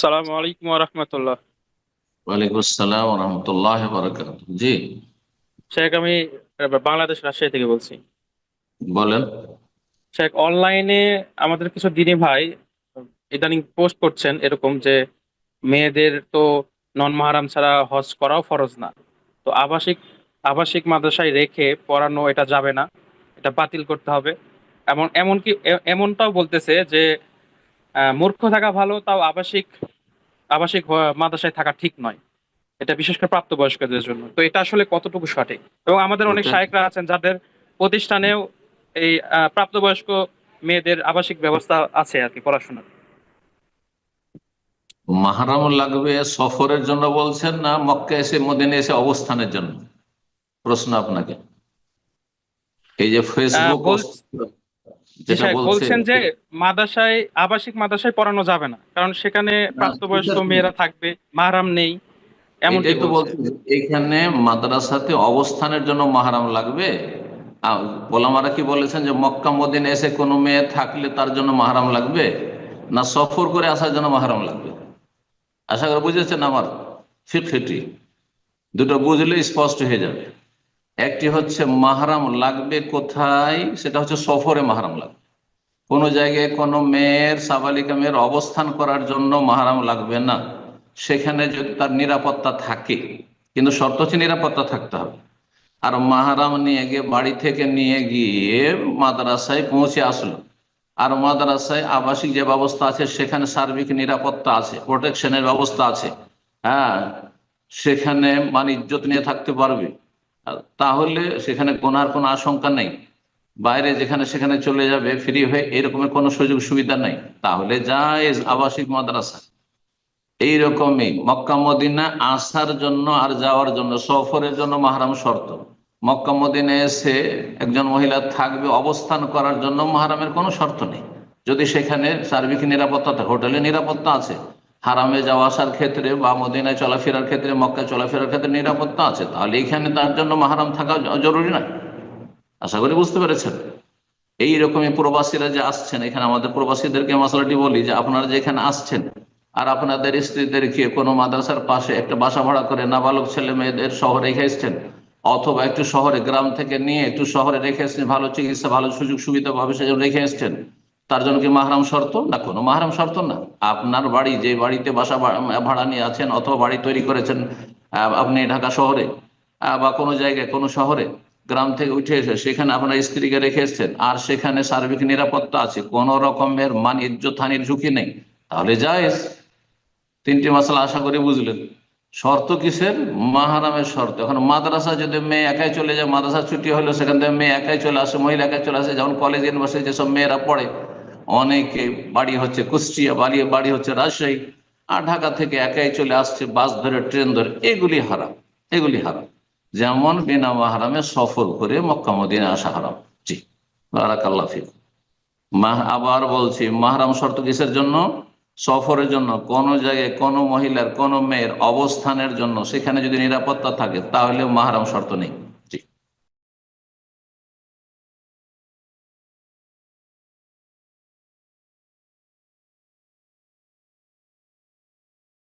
আসসালামু আলাইকুম রহমতুল্লাহ। ওয়ালাইকুম আসসালাম রহমতুল্লাহ বারাকাত জি। শেখ আমি বাংলাদেশ রাজশাহী থেকে বলছি। বলেন। শেখ অনলাইনে আমাদের কিছু দিনী ভাই ইদানিং পোস্ট করছেন এরকম যে মেয়েদের তো নন মাহারাম ছাড়া হজ করাও ফরজ না। তো আবাসিক আবাসিক মাদ্রাসায় রেখে পড়ানো এটা যাবে না এটা বাতিল করতে হবে। এমন এমনকি এমনটাও বলতেছে যে মূর্খ থাকা ভালো তাও আবাসিক আবাসিক মাদ্রাসায় থাকা ঠিক নয়। এটা বিশেষ করে প্রাপ্তবয়স্কদের জন্য। তো এটা আসলে কতটুকু সঠিক? এবং আমাদের অনেক শায়েকরা আছেন যাদের প্রতিষ্ঠানেও এই আহ, প্রাপ্তবয়স্ক মেয়েদের আবাসিক ব্যবস্থা আছে আর কি পড়াশোনার। মাহারাম লাগবে সফরের জন্য বলছেন না মক্কা এসে মদিনে এসে অবস্থানের জন্য? প্রশ্ন আপনাকে। এই যে ফেসবুক বলছেন যে মাদ্রাসায় আবাসিক মাদ্রাসায় পড়ানো যাবে না। কারণ সেখানে প্রাপ্তবয়স্ক মেয়েরা থাকবে মাহারাম নেই এমনটি তো বলছে। এখানে মাদ্রাসাতে অবস্থানের জন্য মাহারাম লাগবে। ওলামারা কি বলেছেন যে মক্কা মদিনে এসে কোনো মেয়ে থাকলে তার জন্য মাহারাম লাগবে না সফর করে আসার জন্য মাহারাম লাগবে। আশা করি বুঝেছেন আমার ফিফটি দুটো বুঝলে স্পষ্ট হয়ে যাবে। একটি হচ্ছে মাহারাম লাগবে কোথায়? সেটা হচ্ছে সফরে মাহারাম লাগবে। কোনো জায়গায় কোনো মেয়ের, সাবালিকা মেয়ের অবস্থান করার জন্য মাহারাম লাগবে না। সেখানে যদি তার নিরাপত্তা থাকে, কিন্তু শর্ত হচ্ছে নিরাপত্তা থাকতে হবে। আর মাহারাম নিয়ে গিয়ে, বাড়ি থেকে নিয়ে গিয়ে মাদ্রাসায় পৌঁছে আসলো। আর মাদ্রাসায় আবাসিক যে ব্যবস্থা আছে, সেখানে সার্বিক নিরাপত্তা আছে প্রোটেকশনের ব্যবস্থা আছে। হ্যাঁ সেখানে মানে ইজ্জত নিয়ে থাকতে পারবে। তাহলে সেখানে গোনার কোনো আশঙ্কা নেই। বাইরে যেখানে সেখানে চলে যাবে ফ্রি হয়ে এরকমের কোনো সুযোগ সুবিধা নেই। তাহলে জায়েজ আবাসিক মাদ্রাসা। এইরকমই মক্কা মদিনা আসার জন্য আর যাওয়ার জন্য, সফরের জন্য মাহারাম শর্ত। মক্কা মদিনে এসে একজন মহিলা থাকবে, অবস্থান করার জন্য মাহারামের কোনো শর্ত নেই। যদি সেখানে সার্বিক নিরাপত্তা, হোটেলে নিরাপত্তা আছে হারামে যাওয়া আসার ক্ষেত্রে বা মদিনায় চলাফেরার ক্ষেত্রে, মক্কায় চলাফেরার ক্ষেত্রে নিরাপত্তা আছে। তাহলে এখানে তার জন্য মাহারাম থাকা জরুরি নয়। আশা করি বুঝতে পেরেছেন। এই রকমই প্রবাসীরা যে আসছেন, এখানে আমাদের প্রবাসীদেরকে মশলাটি বলি যে আপনারা যে এখানে আসছেন আর আপনাদের স্ত্রীদেরকে কোনো মাদ্রাসার পাশে একটা বাসা ভাড়া করে নাবালক ছেলে মেয়েদের শহরে রেখে এসছেন, অথবা একটু শহরে, গ্রাম থেকে নিয়ে একটু শহরে রেখে এসছেন, ভালো চিকিৎসা, ভালো সুযোগ সুবিধা পাবে সেজন্য রেখে এসছেন তার জন্য কি মাহারাম শর্ত? না, কোনো মাহারাম শর্ত না। আপনার বাড়ি, যে বাড়িতে বাসা ভাড়া নিয়ে আছেন অথবা বাড়ি তৈরি করেছেন আপনি ঢাকা শহরে বা কোনো জায়গায়, কোনো শহরে, গ্রাম থেকে উঠে এসে সেখানে আপনার স্ত্রীকে রেখে এসছেন, আর সেখানে সার্বিক নিরাপত্তা আছে, কোনো রকমের মান, ইজ্জত, হানির ঝুঁকি নেই। তাহলে জায়েজ। তিনটি মশলা আশা করি বুঝলেন। শর্ত কিসের? মাহারামের শর্ত। এখন মাদ্রাসা যদি মেয়ে একাই চলে যায়, মাদ্রাসা ছুটি হলো, সেখান থেকে মেয়ে একাই চলে আসে, মহিলা একাই চলে আসে যেমন কলেজ ইউনিভার্সিটি যেসব মেয়েরা পড়ে অনেকে বাড়ি হচ্ছে কুষ্টিয়া, বাড়ি বাড়ি হচ্ছে রাজশাহী, আর ঢাকা থেকে একাই চলে আসছে বাস ধরে, ট্রেন ধরে। এগুলি হারাম এগুলি হারাম। যেমন বিনা মাহারামে সফর করে মক্কা মদিনে আসা হারাম। জি, বারাকাল্লাহ ফিক। মাহ আবার বলছি, মাহারাম শর্ত কিসের জন্য? সফরের জন্য। কোন জায়গায় কোন মহিলার, কোন মেয়ের অবস্থানের জন্য সেখানে যদি নিরাপত্তা থাকে তাহলে মাহারাম শর্ত নেই।